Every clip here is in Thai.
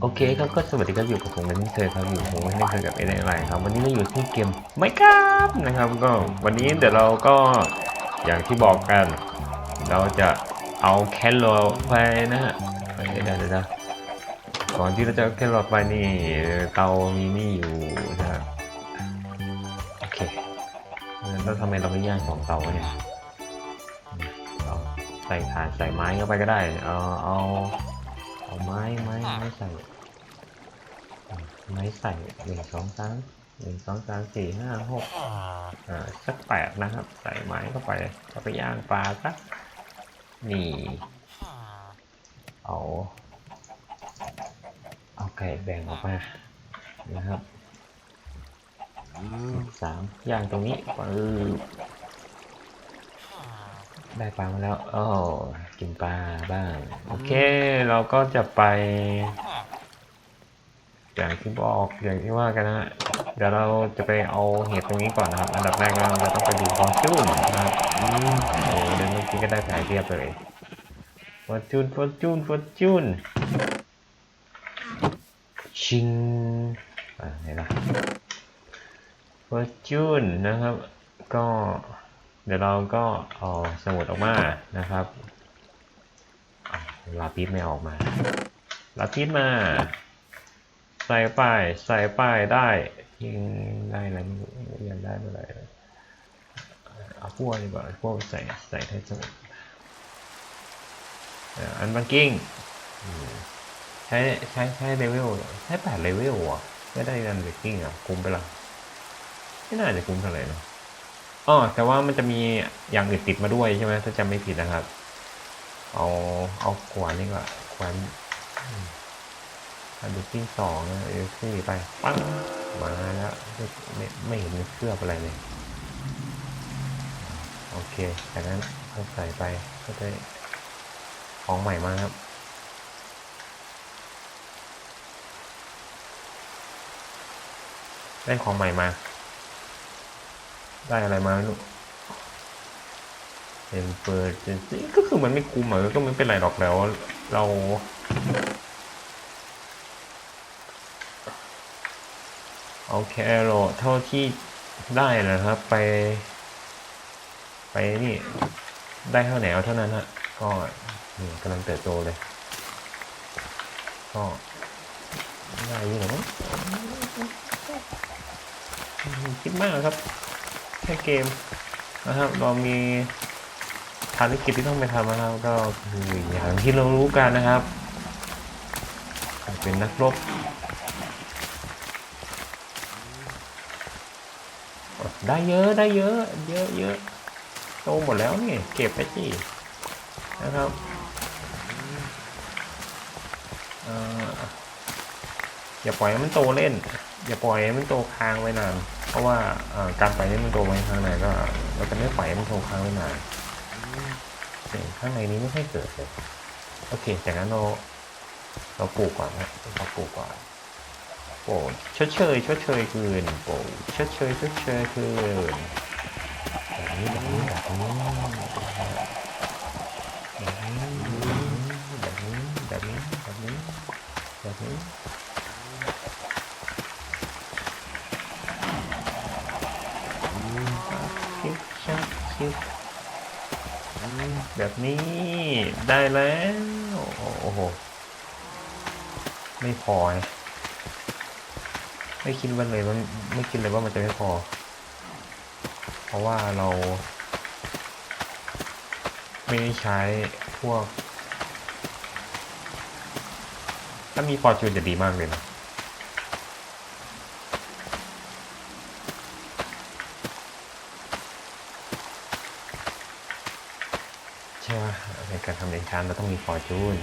โอเคครับก็สวัสดีครับอยู่กับผมเป็นที่เคยครับอยู่ผมไม่เคยกับเอเดนอะไรครับ วันนี้เราอยู่ที่เกมไม่ครับนะครับ ก็วันนี้เดี๋ยวเราก็อย่างที่บอกกัน เราจะเอาแครอทไปนะฮะเดี๋ยวเดี๋ยวก่อนที่เราจะแครอทไปนี่เตามีนี่อยู่นะฮะโอเคแล้วทำไมเราไม่ย่างสองเตาเนี่ยใส่ถ่านใส่ไม้เข้าไปก็ได้ เอาเอา เอาไม้ไม้ไม้ใส่ไม้ใส่หนึ่งสองสามหนึ่งสองสามสี่ห้าหกอ่าสักแปดนะครับ ใส่ไม้เข้าไปจะไปย่างปลาสักนี่เอาเอาไก่แบ่งออกมานะครับสามย่างตรงนี้ปื๊บ ได้ปลามาแล้วโอ้กินปลาบ้าง โอเค เราก็จะไป อย่างที่บอกอย่างที่ว่ากันนะฮะเดี๋ยวเราจะไปเอาเห็ดตรงนี้ก่อนนะครับ อันดับแรกเราจะต้องไปดูฟอร์จูนนะครับอืมโอ้เดี๋ยวเมื่อกี้ก็ได้ถ่ายเรียบเลยฟอร์จูนฟอร์จูนฟอร์จูนชิงอ่าไหนล่ะฟอร์จูนนะครับ ก็ เดี๋ยวเราก็เอาสมุดออกมานะครับลาปิดไม่ออกมาลาปิดมา ใส่ป้ายใส่ป้ายได้ยิงได้อะไรไม่ยังได้เมื่อไหร่เอาพวกดีกว่าพวกใส่ใส่ให้สมุดอ่าอันบังกิ้งใช้ใช้ใช้เลเวลใช้แปดเลเวลอะไม่ได้อันบังกิ้งอะคุ้มไปละไม่น่าจะคุ้มเท่าไหร่เนอะ อ๋อแต่ว่ามันจะมีอย่างอื่นติดมาด้วยใช่ไหมถ้าจำไม่ผิดนะครับ เอาเอาขวานนี่ก่อนขวานอันดูที่สองนะเอลซี่ไปปั้งมาแล้วไม่ไม่เห็นเคลือบอะไรเลยโอเคจากนั้นเราใส่ไปก็ได้ของใหม่มาครับได้ของใหม่มา ได้อะไรมาไม่รู้เป็นเปิดก็คือมันไม่คุ้มอะก็ไม่เป็นไรหรอกแล้ว เราเอาแครอทเท่าที่ได้นะครับ ไป ไปนี่ ได้เท่าไหนเอาเท่านั้นฮะก็นี่กำลังเติบโตเลย ก็ได้ยู่หรอมั้งคิดมากครับ แค่เกมนะครับ เรามีภารกิจที่ต้องไปทำนะครับก็อย่างที่เรารู้กันนะครับ เป็นนักรบได้เยอะได้เยอะ เยอะเยอะโตหมดแล้วนี่เก็บไปสินะครับเอ่ออย่าปล่อยให้มันโตเล่น อย่าปล่อยให้มันโตค้างไว้นาน เพราะว่าการปล่อยให้มันโตไว้ข้างในก็เราจะไม่ปล่อยมันโตค้างไว้นานข้างในนี้ไม่ให้เกิดเลยโอเคจากนั้นเราเราปลูกก่อนนะเราปลูกก่อนโอ้ชดเชยชดเชยคืนโอ้ชดเชยชดเชยคืนแบบนี้แบบนี้แบบนี้ แบบนี้ได้แล้ว โอ้โห ไม่พอนะไม่คิดว่าเลยมันไม่คิดเลยว่ามันจะไม่พอ เพราะว่าเรา ไม่ได้ใช้พวก ถ้ามีฟอจูนจะดีมากเลยนะ ใช่ไหมใน การทำเดนชานเราต้องมีฟอร์จูน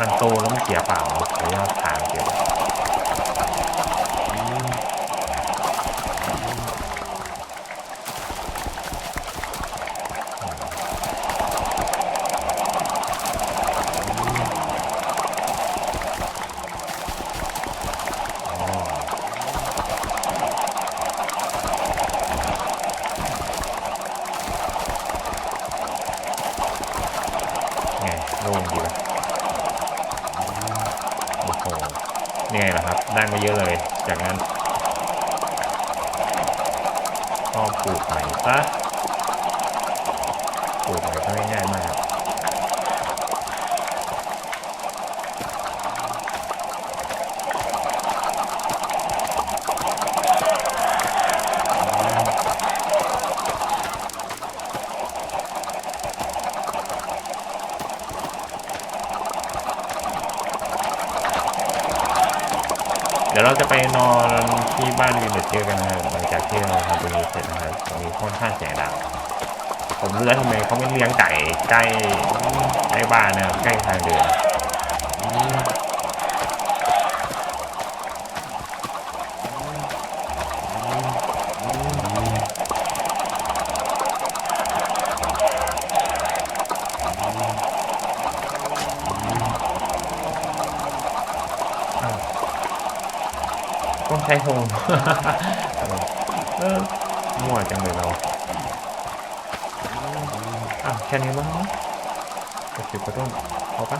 มันโตแล้วมันเสียเปล่าขออนุญาตทางเสีย จากนั้นก็ปลูกใหม่ซะปลูกใหม่ก็ง่ายๆมาก เดี๋ ยวเราจะไปนอนที่บ้านวินเดอร์เจอกันนะครับหลังจากที่เราทำตรงนี้เสร็จนะครับตรงนี้ค่อนข้างเสียงดังผมรู้แล้วทำไมเขาไม่เลี้ยงไก่ใกล้ใกล้บ้านนะครับใกล้ทางเดินอาวต้อง ใช้โฮมมั่วจังเลยเราอ้าวแค่นี้มั้งกระสิบกระต้นเอาปะ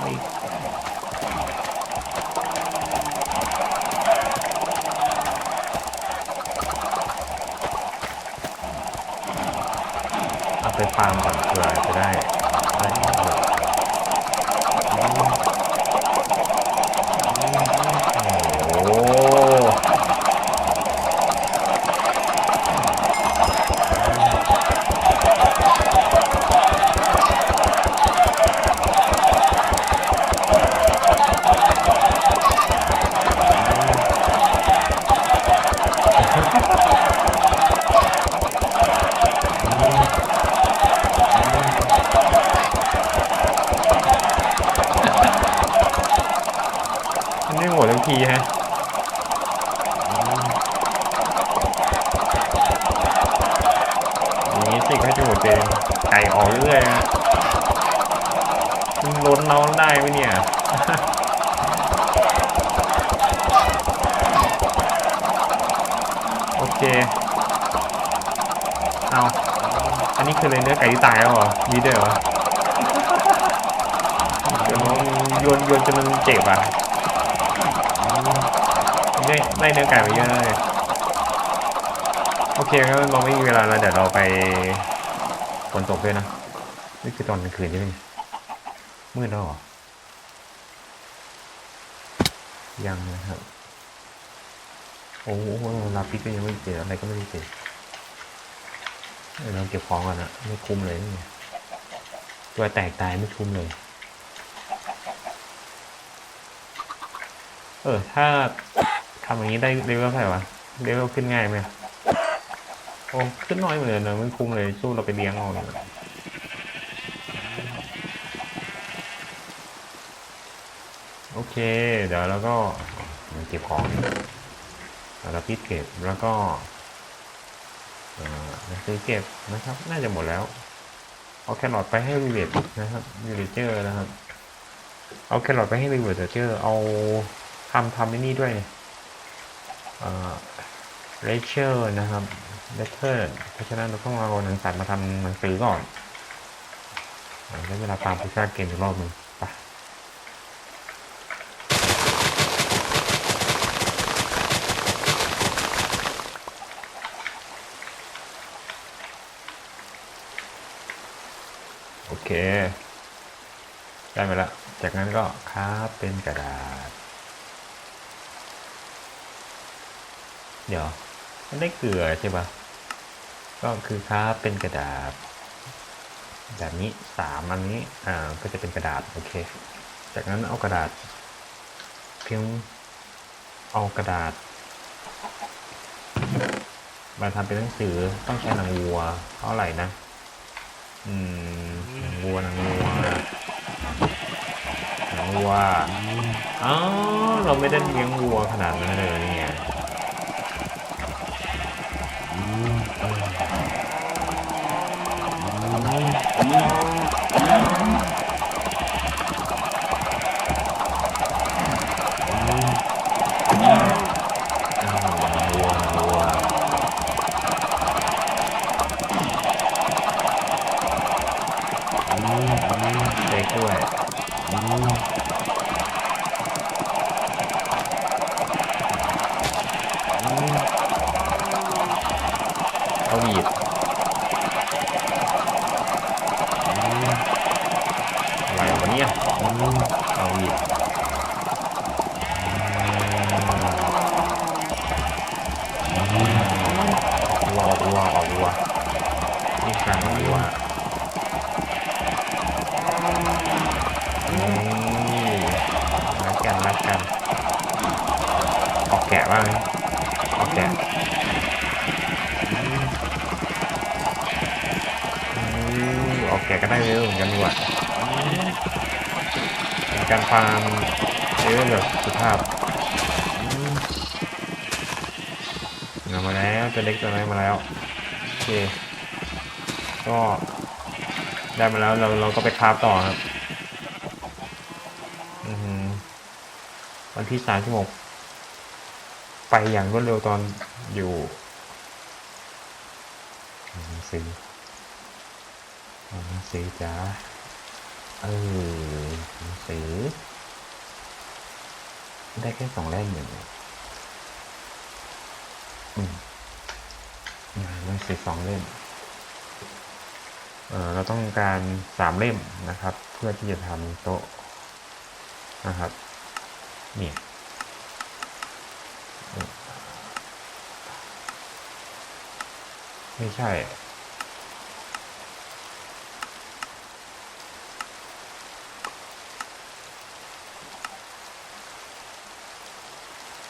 ไม่เอาไปฟาร์มก่อนเผื่อจะได้ นี้สิก็จไก่ออกเรื่อยๆฮะมันล้นเราได้ไหมเนี่ยโอเค เอา อันนี้คือเลยเนื้อไก่ที่ตายแล้วเหรอ มีด้วยเหรอ เดี๋ยวมันโยนโยนจนมันเจ็บอะได้ได้เนื้อไก่มาเยอะเลย โอเคงั้นเราไม่มีเวลาแล้วเดี๋ยวเราไป ฝนตกด้วยนะ นี่คือตอนกลางคืนใช่ไหมมืดแล้วเหรอ ยังนะครับ โอ้โหลาปิกก็ยังไม่เจออะไรก็ไม่ได้เจอเราเก็บของก่อนนะไม่คุ้มเลยนี่ตัวแตกตายไม่คุ้มเลย เออ ถ้าทำอย่างนี้ได้เลเวลเท่าไหร่วะเลเวลขึ้นง่ายไหม อ้ขึ้นน้อยเหมือนเดิมนะไม่คุ้มเลยสู้เราไปเลี้ยงเอาเลยโอเค เดี๋ยวเราก็เก็บของเราพิดเก็บแล้วก็เอ่อหนังสือเก็บนะครับ น่าจะหมดแล้ว เอาแครอทไปให้วิเลจนะครับวิเลเจอร์นะครับ เอาแครอทไปให้วิเลเจอร์ เอาทำทำไอ้นี่ด้วยเรเชอร์นะครับ เลเทอร์เพราะฉะนั้นเราต้องเอาหนังสือมาทำหนังสือก่อนอ่าได้เวลาตามไปสร้างเกมอีกรอบหนึ่งไปโอเค ได้มาแล้ว จากนั้นก็คาบเป็นกระดาษ เดี๋ยว มันได้เกลือใช่ปะก็คือคราบเป็นกระดาษ แบบนี้สามอันนี้อ่าก็จะเป็นกระดาษโอเค จากนั้นเอากระดาษเพียงเอากระดาษ มาทำเป็นหนังสือต้องใช้หนังวัวเท่าไหร่นะอืมหนังวัวหนังวัวหนังวัวอ๋อเราไม่ได้เลี้ยงวัวขนาดนั้นเลยเนี่ย Yeah. บ้างไหมออกแกะออกแกะก็ได้เร็วเหมือนกันดีกว่าเป็นการฟาร์มเออแบบสุภาพมเอามาแล้วตัวเล็กตัวน้อยมาแล้วโอเคก็ได้มาแล้วเราเราก็ไปคราฟต่อครับอือหือวันที่สามชั่วโมง อย่างรวดเร็วตอนอยู่อ่านหนังสือหนังสือจ้าเออหนังสือ ได้แค่สองเล่มเองอืมอ่าหนังสือสองเล่มเออเราต้องการสามเล่มนะครับ เพื่อที่จะทำโต๊ะนะครับ เนี่ยอืม ไม่ใช่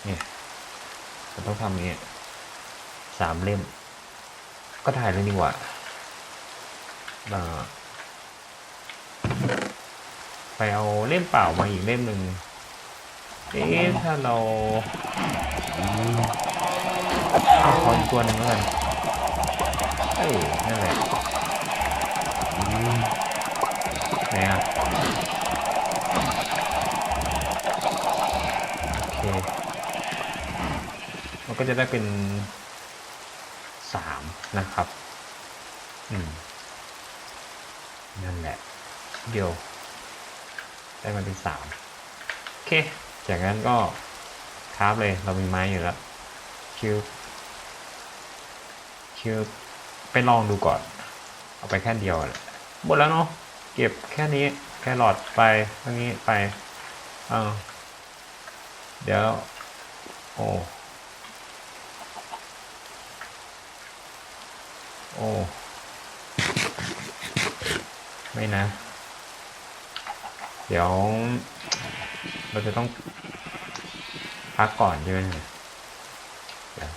เนี่ยเราต้องทำนี้สามเล่ม ก็ถ่ายเลยดีกว่าไปเอาเล่มเปล่ามาอีกเล่มหนึ่งเอ๊ะถ้าเราเอาคอนตัวหนึ่งแล้วกัน เอ้ยนั่นแหละไหนอะโอเค มันก็จะได้เป็นสามนะครับ อืม นั่นแหละ เดียว ได้มาเป็นสามโอเค จากนั้นก็คราฟเลย เรามีไม้อยู่แล้วคิวคิว ไปลองดูก่อน เอาไปแค่เดียวแหละหมดแล้วเนาะเก็บแค่นี้แค่หลอดไปตรงนี้ไปเออเดี๋ยว โอ้โอ้ไม่นะ เดี๋ยว เราจะต้องพักก่อนใช่ไหมเดี๋ยว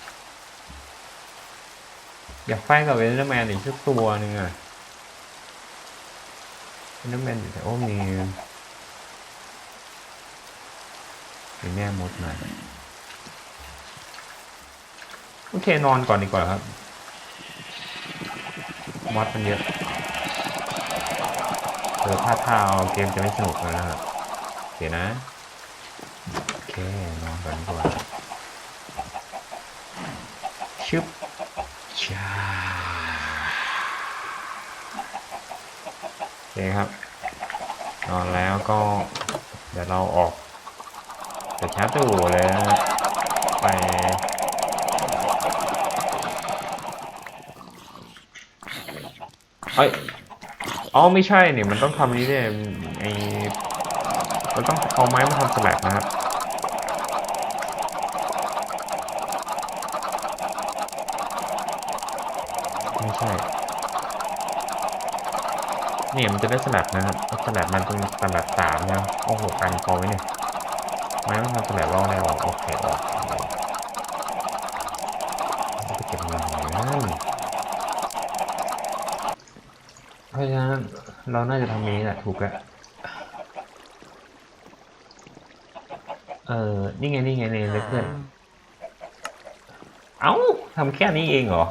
อยากไฟกับเวนเดอร์แมนอีกสักตัวหนึ่งอะเวนเดอร์แมนอยู่แต่โอ้มีมีแม่มดมาโอเคนอนก่อนดีกว่าครับมอดมันเยอะเออถ้าถ้าเอาเกมจะไม่สนุกแล้วนะครับโอเคนะ โอเคนอนก่อนดีกว่าชึบ โอเคครับนอนแล้วก็เดี๋ยวเราออกจากชาร์จตู้เลยไปเอ้ยอ๋อไม่ใช่เนี่ยมันต้องทำนี้ด้วยไอเราต้องเอาไม้มาทำสลักนะครับ ไม่ใช่ เนี่ยมันจะได้สลัดนะครับสลัดมันเป็นสลัดสามนะโอ้โหกันพอไหมเนี่ยไม้มันทำสลัดว่าอะไรวะโอเคออกไปเก็บเงินหน่นะเพราะฉะนั้นเราน่าจะทำนี้แหละถูกแล้วเออนี่ไงนี่ไงเนี่ยเพื่อนเอ้าทำแค่นี้เองเหรอ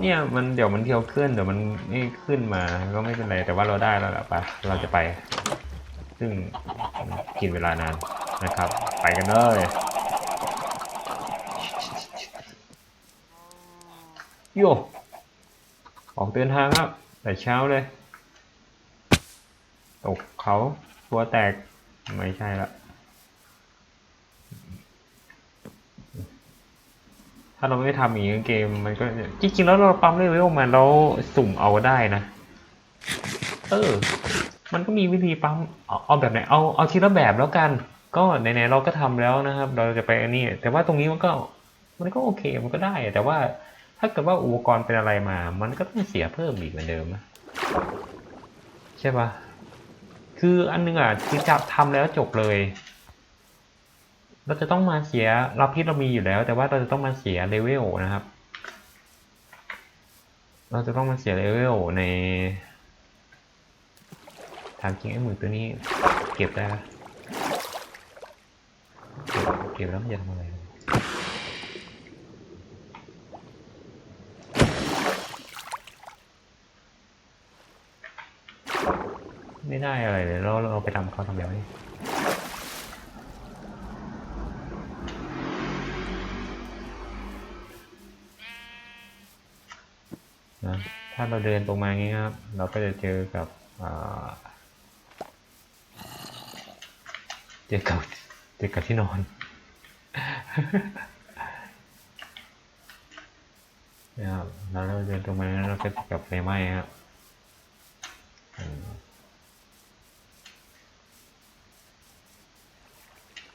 เนี่ยมันเดี๋ยวมันเที่ยวขึ้นเดี๋ยวมันนี่ขึ้นมาก็ไม่เป็นไรแต่ว่าเราได้แล้วแหละไปเราจะไป ซึ่งกินเวลานานนะครับ ไปกันเลยโยออกเดินทางครับ แต่เช้าเลยตกเขาตัวแตกไม่ใช่ละ ถ้าเราไม่ทำอย่างนี้เกมมันก็จริงๆแล้วเราปั๊มเลเวลมาแล้วสุ่มเอาได้นะเออ มันก็มีวิธีปั๊มเอาเอาแบบไหนเอาเอาทีละแบบแล้วกัน ก็ไหนๆเราก็ทำแล้วนะครับ เราจะไปอันนี้ แต่ว่าตรงนี้มันก็มันก็โอเคมันก็ได้ แต่ว่าถ้าเกิดว่าอุปกรณ์เป็นอะไรมา มันก็ต้องเสียเพิ่มอีกเหมือนเดิมนะใช่ปะคืออันนึงอะคือจะทำแล้วจบเลย เราจะต้องมาเสียรับพิษเรามีอยู่แล้ว แต่ว่าเราจะต้องมาเสียเลเวลนะครับ เราจะต้องมาเสียเลเวลในถามจริงไอ้หมึกตัวนี้ เก็บได้ปะเก็บเก็บแล้วมันจะทำอะไรไม่ได้อะไรเลยเราเราไปทำเขาทำแล้วนี่ ถ้าเราเดินตรงมาอย่างงี้ครับ เราก็จะเจอกับเจอกับเจอกับที่นอนนะครับแล้วเราเดินตรงมาแล้วเราก็เจอกับไฟไหม้ครับ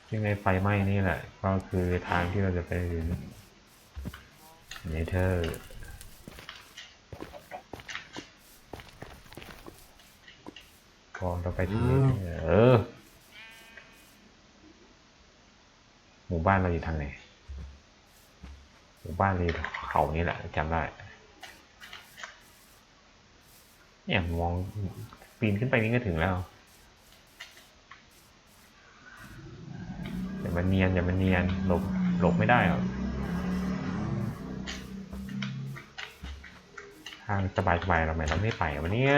ซึ่งในไฟไหม้นี่แหละ ก็คือทางที่เราจะไปถึงเนเธอร์ พอเราไปถึง Nether เออ หมู่บ้านเราอยู่ทางไหน หมู่บ้านเราอยู่เขานี่แหละจำได้เนี่ยมองปีนขึ้นไปนี่ก็ถึงแล้วอย่ามันเนียนอย่ามันเนียนหลบหลบไม่ได้หรอกทางสบายสบายๆเราไหมเราไม่ไปวะเนี่ย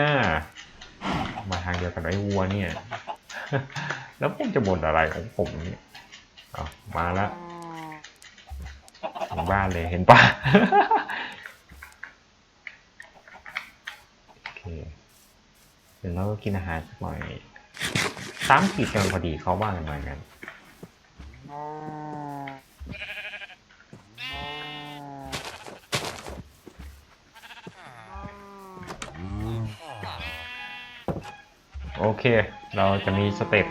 มาทางเดียวกับไอ้วัวเนี่ย แล้วผมจะบ่นอะไรของผมเนี่ยมาแล้วถึงบ้านเลยเห็นปะโอเคเดี๋ยวเราก็กินอาหารสักหน่อยสามขีดกำลังพอดีเขาว่ากันมากัน โอเค เราจะมีสเต็ป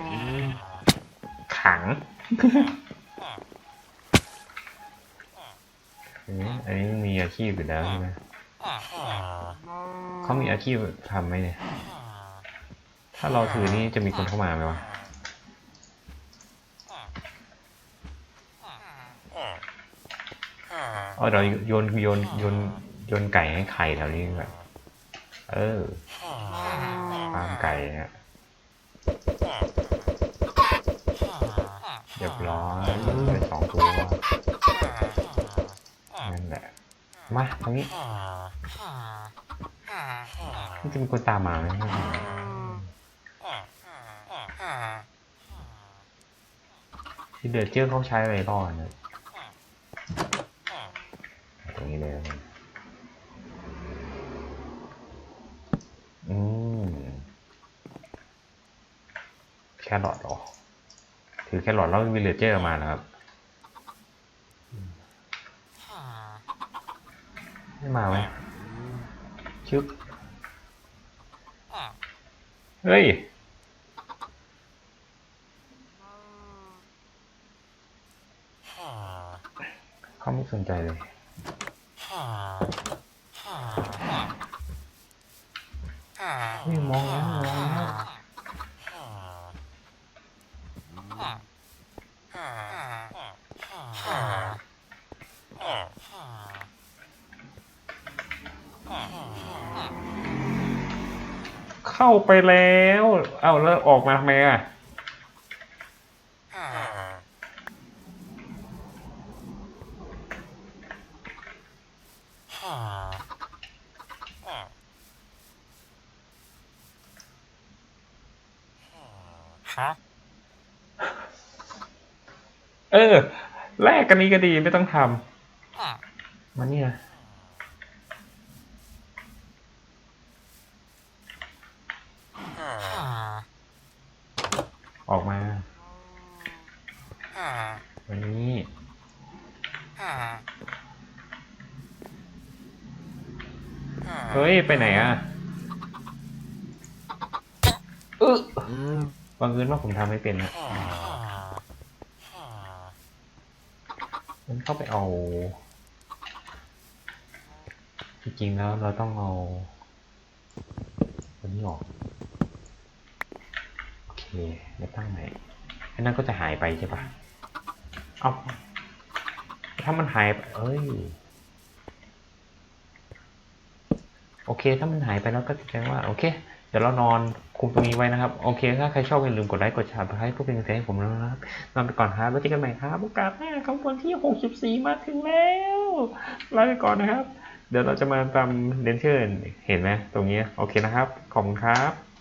ขัง อันนี้มีอาชีพอยู่แล้วใช่ไหมเขามีอาชีพทำไหมเนี่ย ถ้าเราถือนี่จะมีคนเข้ามาไหมวะเออเราโยนโยนโยนโยนไก่ให้ไข่แถวนี้แบบเออ ฟาร์มไก่เนี่ยเรียบร้อยได้สองตัวนั่นแหละ มาตรงนี้มันจะมีคนตามมาไหมไม่รู้ที่เดือดเจื้อเขาใช้อะไรก่อนเนี่ยตรงนี้เลยแล้วกันอืมแค รอทหรอ ถือแครอทแล้วมีเลเจอร์มานะครับ ไม่มาไหมชึบเฮ้ย เขาไม่สนใจเลย ไปแล้ว เอ้าแล้วออกมาทำไมอะฮะเออ แลกกันนี้ก็ดีไม่ต้องทำมาเนี่ย อกมาวันนี้เฮ้ย ไปไหนอะเออบังเอิญว่าผมทำไม่เป็นนะมันเข้าไปเอา จริงๆแล้วเราต้องเอาตัวนี้ออก โอเค แล้วตั้งไหนไอ้นั่นก็จะหายไปใช่ปะเอาถ้ามันหายไปเอ้ย โอเค ถ้ามันหายไปแล้วก็แสดงว่า โอเค เดี๋ยวเรานอนคุมตรงนี้ไว้นะครับ โอเค ถ้าใครชอบอย่าลืมกดไลค์กดแชร์ให้เพื่อเป็นกำลังใจให้ผมด้วนะครับนอนไปก่อนครับ แล้วเจอกันใหม่ครับโอกาสหน้าครับวันที่ 64 มาถึงแล้วลาไปก่อนนะครับ เดี๋ยวเราจะมาตามเดนเชอร์เห็นไหมตรงนี้ โอเคนะครับ ขอบคุณครับ